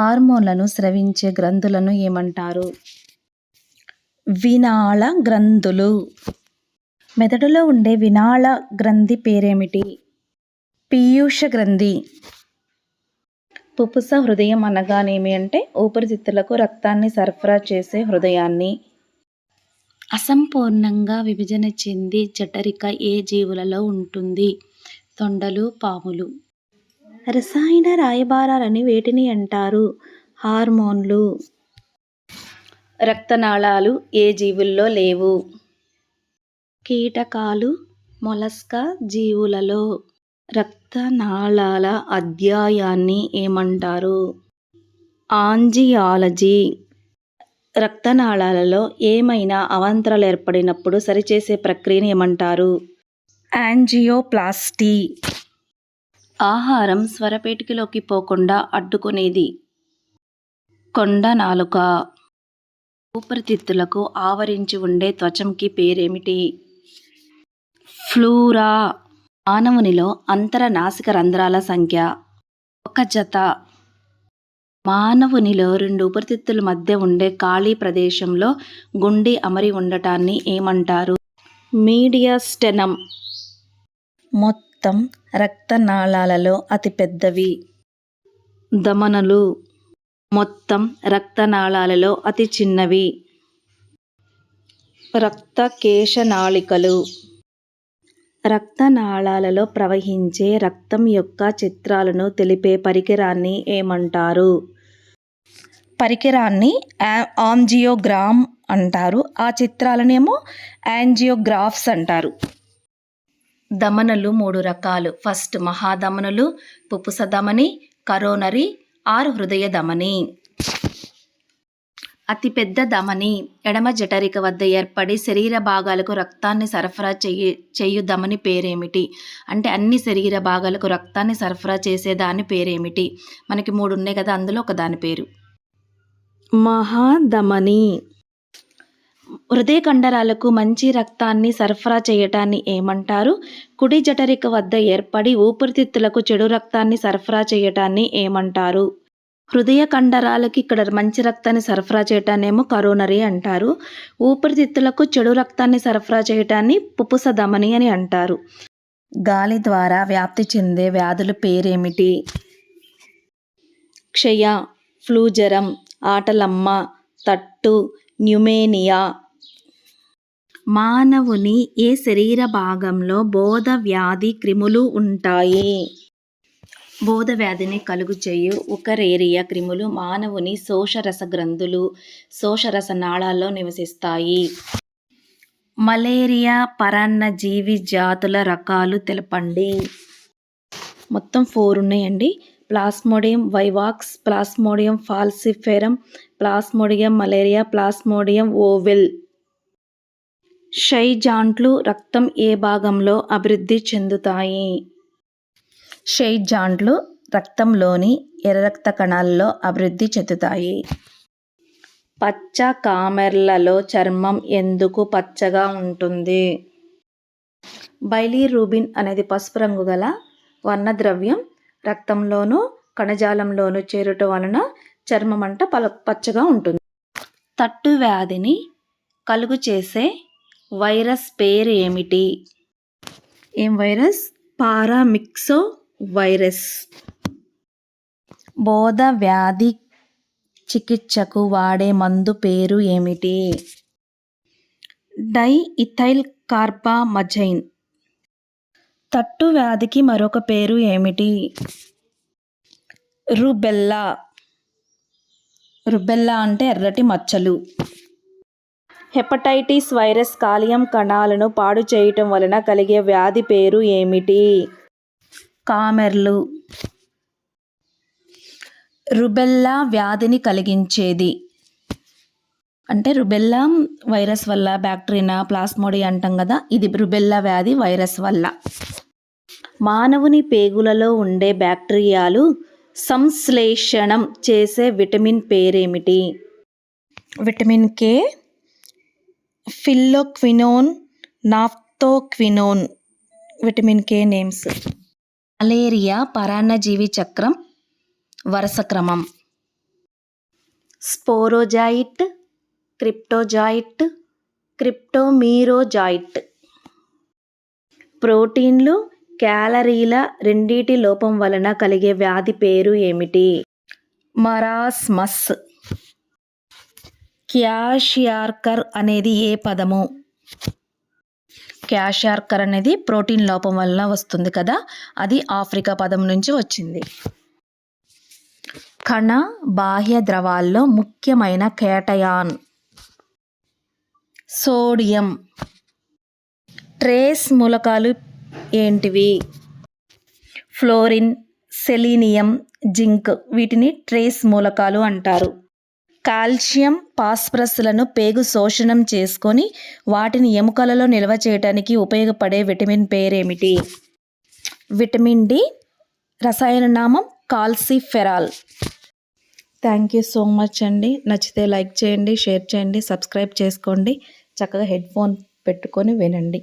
హార్మోన్లను స్రవించే గ్రంథులను ఏమంటారు? వినాళ గ్రంథులు. మెదడులో ఉండే వినాళ గ్రంథి పేరేమిటి? పీయూష గ్రంథి. పుపుస హృదయం అనగానేమి అంటే ఊపిరితిత్తులకు రక్తాన్ని సరఫరా చేసే హృదయాన్ని. అసంపూర్ణంగా విభజన చెంది జఠరిక ఏ జీవులలో ఉంటుంది? తొండలు పాములు. రసాయన రాయబారాలని వేటిని అంటారు? హార్మోన్లు. రక్తనాళాలు ఏ జీవుల్లో లేవు? కీటకాలు మొలస్కా జీవులలో. రక్తనాళాల అధ్యాయాన్ని ఏమంటారు? ఆంజియాలజీ. రక్తనాళాలలో ఏమైనా అవాంతరాలు ఏర్పడినప్పుడు సరిచేసే ప్రక్రియను ఏమంటారు? యాంజియోప్లాస్టీ. ఆహారం స్వరపేటికలోకి పోకుండా అడ్డుకునేది. కొండ నాలుక. ఊపిరితిత్తులకు ఆవరించి ఉండే త్వచంకి పేరేమిటి? ఫ్లూరా. మానవునిలో అంతర నాసిక రంధ్రాల సంఖ్య. ఒక జత. మానవునిలో రెండు ఉపరితిత్తుల మధ్య ఉండే ఖాళీ ప్రదేశంలో గుండె అమరి ఉండటాన్ని ఏమంటారు? మీడియాస్టెనం మొత్తం రక్తనాళాలలో అతిపెద్దవి. ధమనులు మొత్తం రక్తనాళాలలో అతి చిన్నవి. రక్తకేశనాళికలు రక్తనాళాలలో ప్రవహించే రక్తం యొక్క చిత్రాలను తెలిపే పరికరాన్ని ఏమంటారు? పరికరాన్ని ఆంజియోగ్రామ్ అంటారు. ఆ చిత్రాలనేమో యాంజియోగ్రాఫ్స్ అంటారు. దమనలు మూడు రకాలు. ఫస్ట్ మహాధమనులు పుపుస ధమని కరోనరీ ఆర్ హృదయ ధమని అతిపెద్ద ధమని ఎడమ జఠరిక వద్ద ఏర్పడి శరీర భాగాలకు రక్తాన్ని సరఫరా చెయ్యి చేయు ధమని పేరేమిటి? అంటే అన్ని శరీర భాగాలకు రక్తాన్ని సరఫరా చేసే దాని పేరేమిటి? మనకి మూడు ఉన్నాయి కదా అందులో ఒక దాని పేరు. మహాధమని హృదయ కండరాలకు మంచి రక్తాన్ని సరఫరా చేయటాన్ని ఏమంటారు? కుడి జఠరిక వద్ద ఏర్పడి ఊపిరితిత్తులకు చెడు రక్తాన్ని సరఫరా చేయటాన్ని ఏమంటారు? హృదయ కండరాలకి ఇక్కడ మంచి రక్తాన్ని సరఫరా చేయటాన్నేమో కరోనరీ అంటారు. ఊపిరితిత్తులకు చెడు రక్తాన్ని సరఫరా చేయటాన్ని పుపుస ధమని అని అంటారు. గాలి ద్వారా వ్యాప్తి చెందే వ్యాధుల పేరేమిటి? క్షయ ఫ్లూజరం ఆటలమ్మ తట్టు న్యూమేనియా మానవుని ఏ శరీర భాగంలో బోధ వ్యాధి క్రిములు ఉంటాయి? బోధ వ్యాధిని కలుగు చేయు ఉకరేరియా క్రిములు మానవుని శోషరస గ్రంథులు శోషరస నాళాల్లో నివసిస్తాయి. మలేరియా పరాన్నజీవి జాతుల రకాలు తెలపండి. మొత్తం ఫోర్ ఉన్నాయండి. Plasmodium vivax plasmodium falciparum plasmodium malaria plasmodium ovale. షైజాంట్లు రక్తం ఏ భాగంలో అభివృద్ధి చెందుతాయి? షైజాంట్లు రక్తంలోని ఎర్ర రక్త కణాల్లో అభివృద్ధి చెందుతాయి. పచ్చ కామెర్లలో చర్మం ఎందుకు పచ్చగా ఉంటుంది? బైలీరూబిన్ అనేది పసుపు రంగు గల వర్ణద్రవ్యం. రక్తంలోనూ కణజాలంలోనూ చేరటం వలన చర్మం అంట పల పచ్చగా ఉంటుంది. తట్టు వ్యాధిని కలుగు చేసే వైరస్ పేరు ఏమిటి ఏం వైరస్? Paramyxo virus. బోధ వ్యాధి చికిత్సకు వాడే మందు పేరు ఏమిటి? డై ఇథైల్ కార్బామజైన్ తట్టు వ్యాధికి మరొక పేరు ఏమిటి? రుబెల్లా. రుబెల్లా అంటే ఎర్రటి మచ్చలు. హెపటైటిస్ వైరస్ కాలియం కణాలను పాడు చేయటం వలన కలిగే వ్యాధి పేరు ఏమిటి? కామెర్లు. రుబెల్లా వ్యాధిని కలిగించేది. అంటే రుబెల్లా వైరస్ వల్ల బ్యాక్టీరియా ప్లాస్మోడి అంటాం కదా ఇది రుబెల్లా వ్యాధి వైరస్ వల్ల. మానవుని పేగులలో ఉండే బ్యాక్టీరియాలు సంశ్లేషణం చేసే విటమిన్ పేరేమిటి? Vitamin K phylloquinone naphthoquinone vitamin K names. Malaria పరాన్నజీవి చక్రం వరుస క్రమం. స్పోరోజాయిట్ క్రిప్టోజాయిట్ క్రిప్టోమీరోజాయిట్. ప్రోటీన్లు క్యాలరీల రెండిటి లోపం వలన కలిగే వ్యాధి పేరు ఏమిటి? మరాస్మస్. క్యాషియార్కర్ అనేది ఏ పదము? క్యాషియార్కర్ అనేది ప్రోటీన్ లోపం వలన వస్తుంది కదా అది ఆఫ్రికా పదం నుంచి వచ్చింది. కణ బాహ్య ద్రవాల్లో ముఖ్యమైన కేటయాన్. సోడియం. ట్రేస్ మూలకాలు ఏంటివి? ఫ్లోరిన్ సెలీనియం జింక్ వీటిని ట్రేస్ మూలకాలు అంటారు. కాల్షియం ఫాస్ఫరస్లను పేగు శోషణం చేసుకొని వాటిని ఎముకలలో నిల్వ చేయడానికి ఉపయోగపడే విటమిన్ పేరేమిటి? విటమిన్ డి రసాయన నామం calciferol. Thank you so much అండి. నచ్చితే లైక్ చేయండి షేర్ చేయండి సబ్స్క్రైబ్ చేసుకోండి. చక్కగా హెడ్ ఫోన్ పెట్టుకొని వినండి.